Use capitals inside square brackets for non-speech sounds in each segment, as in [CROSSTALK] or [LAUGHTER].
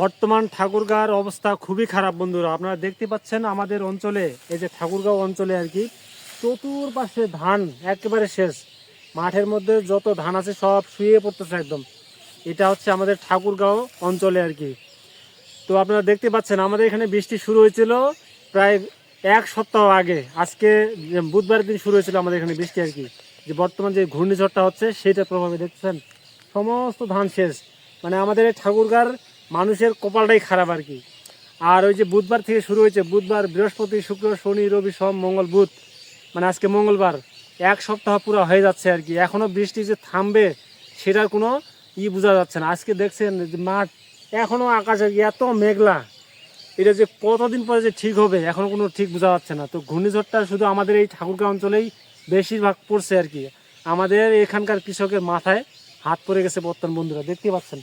বর্তমান ঠাকুরগাঁর অবস্থা খুবই খারাপ বন্ধুরা। আপনারা দেখতে পাচ্ছেন আমাদের অঞ্চলে, এই যে ঠাকুরগাঁও অঞ্চলে আর কি, চতুর্পাশে ধান একেবারে শেষ। মাঠের মধ্যে যত ধান আছে সব শুয়ে পড়তেছে একদম। এটা হচ্ছে আমাদের ঠাকুরগাঁও অঞ্চলে আর কি। তো আপনারা দেখতে পাচ্ছেন, আমাদের এখানে বৃষ্টি শুরু হয়েছিল প্রায় এক সপ্তাহ আগে। আজকে যে বুধবারের দিন শুরু হয়েছিল আমাদের এখানে বৃষ্টি আর কি। যে বর্তমান যে ঘূর্ণিঝড়টা হচ্ছে, সেটার প্রভাবে দেখছেন, সমস্ত ধান শেষ। মানে আমাদের ঠাকুরগার মানুষের কপালটাই খারাপ আর কি। আর ওই যে বুধবার থেকে শুরু হয়েছে, বুধবার বৃহস্পতি, শুক্র, শনি, রবি, সোম, মঙ্গল, বুধ মানে আজকে মঙ্গলবার, এক সপ্তাহ পুরো হয়ে যাচ্ছে আর কি। এখনও বৃষ্টি যে থামবে, সেটার কোনো ই বোঝা যাচ্ছে না। আজকে দেখছেন যে মাঠ এখনও আকাশে এত মেঘলা, এটা যে কতদিন পরে যে ঠিক হবে, এখনও কোনো ঠিক বোঝা যাচ্ছে না। তো ঘূর্ণিঝড়টা শুধু আমাদের এই ঠাকুরগাঁও অঞ্চলেই বেশিরভাগ পড়ছে আর কি। আমাদের এখানকার কৃষকের মাথায় হাত পড়ে গেছে বর্তমান বন্ধুরা, দেখতে পাচ্ছেন?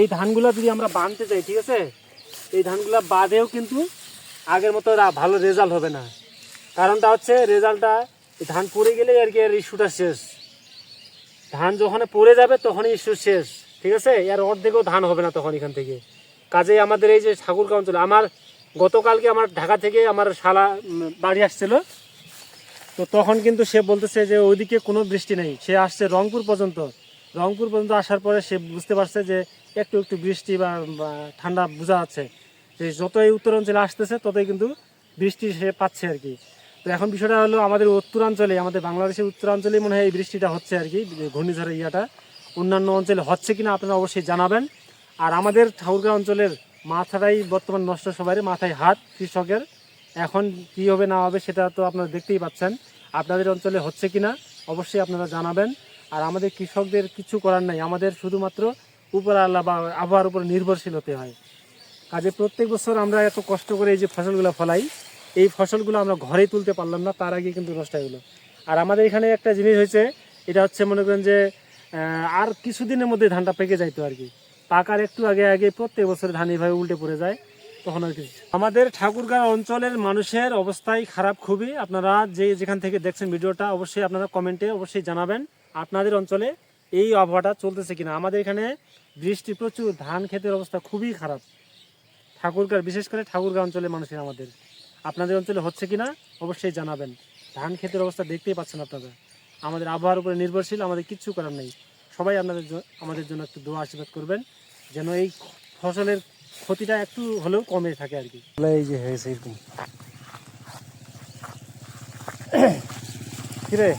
এই ধানগুলো যদি আমরা বাঁধতে চাই ঠিক আছে? এই ধানগুলো বাদেও কিন্তু আগের মতো ভালো রেজাল্ট হবে না। কারণটা হচ্ছে রেজাল্টটা ধান পড়ে গেলে আর কি আর ইস্যুটা শেষ। ধান যখন পড়ে যাবে, তখনই ইস্যু শেষ, ঠিক আছে? এর অর্ধেকও ধান হবে না তখন এখান থেকে। কাজেই আমাদের এই যে ঠাকুরগাঁও অঞ্চল আমার গতকালকে আমার ঢাকা থেকে আমার শালা বাড়ি আসছিল। তো তখন কিন্তু সে বলতেছে যে ওইদিকে কোনো বৃষ্টি নেই। সে আসছে রংপুর পর্যন্ত। রংপুর পর্যন্ত আসার পরে সে বুঝতে পারছে যে একটু একটু বৃষ্টি বা ঠান্ডা বোঝা যাচ্ছে। যে যতই উত্তরাঞ্চলে আসতেছে, ততই কিন্তু বৃষ্টি সে পাচ্ছে আর কি। তো এখন বিষয়টা হলো আমাদের উত্তরাঞ্চলে, আমাদের বাংলাদেশের উত্তরাঞ্চলে মনে হয় এই বৃষ্টিটা হচ্ছে আর কি, যে ঘূর্ণিঝড়ের ইয়াটা। অন্যান্য অঞ্চলে হচ্ছে কিনা আপনারা অবশ্যই জানাবেন। আর আমাদের ঠাকুরগাঁও অঞ্চলের মাথাটাই বর্তমান নষ্ট সবাই মাথায় হাত কৃষকের। এখন কি হবে না হবে সেটা তো আপনারা দেখতেই পাচ্ছেন। আপনাদের অঞ্চলে হচ্ছে কিনা, অবশ্যই আপনারা জানাবেন। আর আমাদের কৃষকদের কিছু করার নাই। আমাদের শুধুমাত্র উপর আল্লাহ বা আবহাওয়ার উপর নির্ভরশীল হতে হয়। কাজে প্রত্যেক বছর আমরা এত কষ্ট করে এই যে ফসলগুলো ফলাই, এই ফসলগুলো আমরা ঘরেই তুলতে পারলাম না, তার আগে কিন্তু নষ্ট হয়ে গেলো। আর আমাদের এখানে একটা জিনিস হয়েছে, এটা হচ্ছে মনে করেন যে আর কিছুদিনের মধ্যে ধানটা পেকে যাইতো আর কি। পাকার একটু আগে আগে প্রত্যেক বছর ধান এইভাবে উল্টে পড়ে যায়, তখন আর কিছু আমাদের ঠাকুরগাঁও অঞ্চলের মানুষের অবস্থাই খারাপ খুবই। আপনারা যে যেখান থেকে দেখছেন ভিডিওটা, অবশ্যই আপনারা কমেন্টে অবশ্যই জানাবেন। আপনাদের অঞ্চলে এই আবহাওয়াটা চলতেছে কিনা? আমাদের এখানে বৃষ্টি, প্রচুর, ধান ক্ষেতের অবস্থা খুবই খারাপ। ঠাকুরগাঁও, বিশেষ করে ঠাকুরগাঁ অঞ্চলের মানুষের আমাদের। আপনাদের অঞ্চলে হচ্ছে কিনা? অবশ্যই জানাবেন। ধান ক্ষেতের অবস্থা দেখতেই পাচ্ছেন আপনারা। আমাদের আবহাওয়ার উপরে নির্ভরশীল, আমাদের কিচ্ছু করার নেই। সবাই আপনাদের আমাদের জন্য একটু দোয়া, আশীর্বাদ করবেন, যেন এই ফসলের ক্ষতিটা একটু হলেও কমে থাকে আর কি। এই যে হয়েছে এরকম। [CLEARS THROAT] কিরে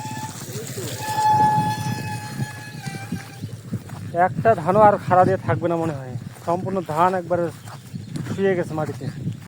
একটা ধানও আর খাড়া দিয়ে থাকবে না মনে হয়। সম্পূর্ণ ধান একবারে শুয়ে গেছে মাটিতে।